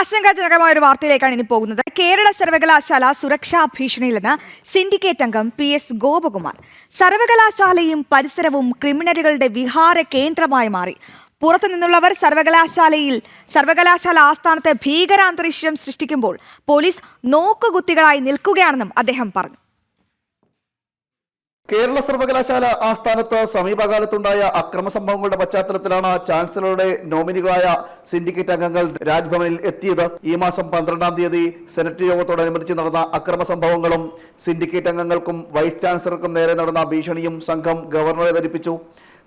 ആശങ്കാജനകമായ ഒരു വാർത്തയിലേക്കാണ് ഇനി പോകുന്നത്. കേരള സർവകലാശാല സുരക്ഷാ ഭീഷണിയിലെന്ന് സിൻഡിക്കേറ്റ് അംഗം പി എസ് ഗോപകുമാർ. സർവകലാശാലയും പരിസരവും ക്രിമിനലുകളുടെ വിഹാര കേന്ദ്രമായി മാറി. പുറത്തു നിന്നുള്ളവർ സർവകലാശാലയിൽ സർവകലാശാല ആസ്ഥാനത്തെ ഭീകരാന്തരീക്ഷം സൃഷ്ടിക്കുമ്പോൾ പോലീസ് നോക്കുകുത്തികളായി നിൽക്കുകയാണെന്നും അദ്ദേഹം പറഞ്ഞു. കേരള സർവകലാശാല ആസ്ഥാനത്ത് സമീപകാലത്തുണ്ടായ അക്രമ സംഭവങ്ങളുടെ പശ്ചാത്തലത്തിലാണ് ചാൻസലറുടെ നോമിനികളായ സിൻഡിക്കേറ്റ് അംഗങ്ങൾ രാജ്ഭവനിൽ എത്തിയത്. ഈ മാസം പന്ത്രണ്ടാം തീയതി സെനറ്റ് യോഗത്തോടനുബന്ധിച്ച് നടന്ന അക്രമ സംഭവങ്ങളും സിൻഡിക്കേറ്റ് അംഗങ്ങൾക്കും വൈസ് ചാൻസലർക്കും നേരെ നടന്ന ഭീഷണിയും സംഘം ഗവർണറെ ധരിപ്പിച്ചു.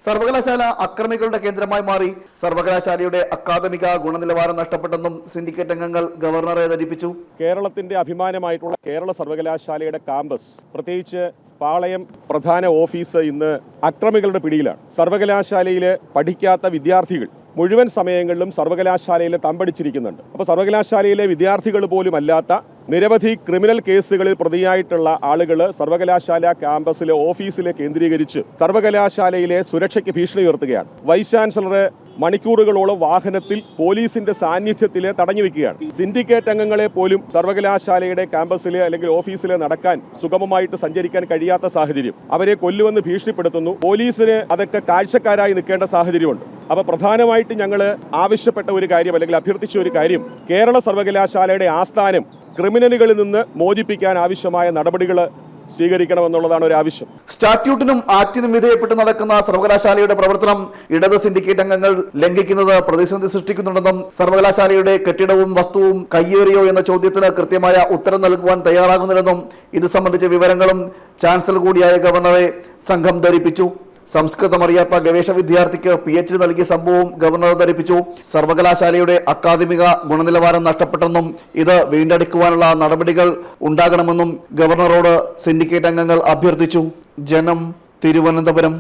സർവകലാശാല അക്രമികളുടെ കേന്ദ്രമായി മാറി. സർവകലാശാലയുടെ അക്കാദമിക ഗുണനിലവാരം നഷ്ടപ്പെട്ടെന്നും സിൻഡിക്കേറ്റ് അംഗങ്ങൾ ഗവർണറെ ധരിപ്പിച്ചു. കേരളത്തിന്റെ അഭിമാനമായിട്ടുള്ള കേരള സർവകലാശാലയുടെ കാമ്പസ് പ്രത്യേകിച്ച് പാളയം പ്രധാന ഓഫീസ് ഇന്ന് അക്രമികളുടെ പിടിയിലാണ്. സർവകലാശാലയിൽ പഠിക്കാത്ത വിദ്യാർത്ഥികൾ മുഴുവൻ സമയങ്ങളിലും സർവകലാശാലയിൽ തമ്പടിച്ചിരിക്കുന്നുണ്ട്. അപ്പോൾ സർവകലാശാലയിലെ വിദ്യാർത്ഥികൾ പോലും അല്ലാത്ത നിരവധി ക്രിമിനൽ കേസുകളിൽ പ്രതിയായിട്ടുള്ള ആളുകൾ സർവകലാശാല ക്യാമ്പസിലെ ഓഫീസിലെ കേന്ദ്രീകരിച്ച് സർവകലാശാലയിലെ സുരക്ഷയ്ക്ക് ഭീഷണി ഉയർത്തുകയാണ്. വൈസ് ചാൻസലർ മണിക്കൂറുകളോളം വാഹനത്തിൽ പോലീസിന്റെ സാന്നിധ്യത്തിൽ തടഞ്ഞു വെക്കുകയാണ്. സിൻഡിക്കേറ്റ് അംഗങ്ങളെ പോലും സർവകലാശാലയുടെ ക്യാമ്പസിലെ അല്ലെങ്കിൽ ഓഫീസിലെ നടക്കാൻ സുഗമമായിട്ട് സഞ്ചരിക്കാൻ കഴിയാത്ത സാഹചര്യം. അവരെ കൊല്ലുമെന്ന് ഭീഷണിപ്പെടുത്തുന്നു. പോലീസിന് അതൊക്കെ കാഴ്ചക്കാരായി നിൽക്കേണ്ട സാഹചര്യമുണ്ട്. അപ്പൊ പ്രധാനമായിട്ട് ഞങ്ങൾ ആവശ്യപ്പെട്ട ഒരു കാര്യം അല്ലെങ്കിൽ അഭ്യർത്ഥിച്ച ഒരു കാര്യം കേരള സർവകലാശാലയുടെ ആസ്ഥാനം ക്രിമിനലുകളിൽ നിന്ന് മോചിപ്പിക്കാൻ ആവശ്യമായ നടപടികൾ സ്വീകരിക്കണമെന്നുള്ളതാണ് ഒരു ആവശ്യം സ്റ്റാറ്റ്യൂട്ടിനും ആക്ടിനും വിധേയപ്പെട്ട് നടക്കുന്ന സർവകലാശാലയുടെ പ്രവർത്തനം ഇടത് സിൻഡിക്കേറ്റ് അംഗങ്ങൾ ലംഘിക്കുന്നത് പ്രതിസന്ധി സൃഷ്ടിക്കുന്നുണ്ടെന്നും സർവകലാശാലയുടെ കെട്ടിടവും വസ്തുവും കയ്യേറിയോ എന്ന ചോദ്യത്തിന് കൃത്യമായ ഉത്തരം നൽകുവാൻ തയ്യാറാകുന്നില്ലെന്നും ഇത് സംബന്ധിച്ച വിവരങ്ങളും ചാൻസലർ കൂടിയായ ഗവർണറെ സംഘം ധരിപ്പിച്ചു. സംസ്കൃതം അറിയാത്ത ഗവേഷണ വിദ്യാർത്ഥിക്ക് പി എച്ച് ഡി നൽകിയ സംഭവവും ഗവർണർ ധരിപ്പിച്ചു. സർവകലാശാലയുടെ അക്കാദമിക ഗുണനിലവാരം നഷ്ടപ്പെട്ടെന്നും ഇത് വീണ്ടെടുക്കുവാനുള്ള നടപടികൾ ഉണ്ടാകണമെന്നും ഗവർണറോട് സിൻഡിക്കേറ്റ് അംഗങ്ങൾ അഭ്യർത്ഥിച്ചു. ജനം തിരുവനന്തപുരം.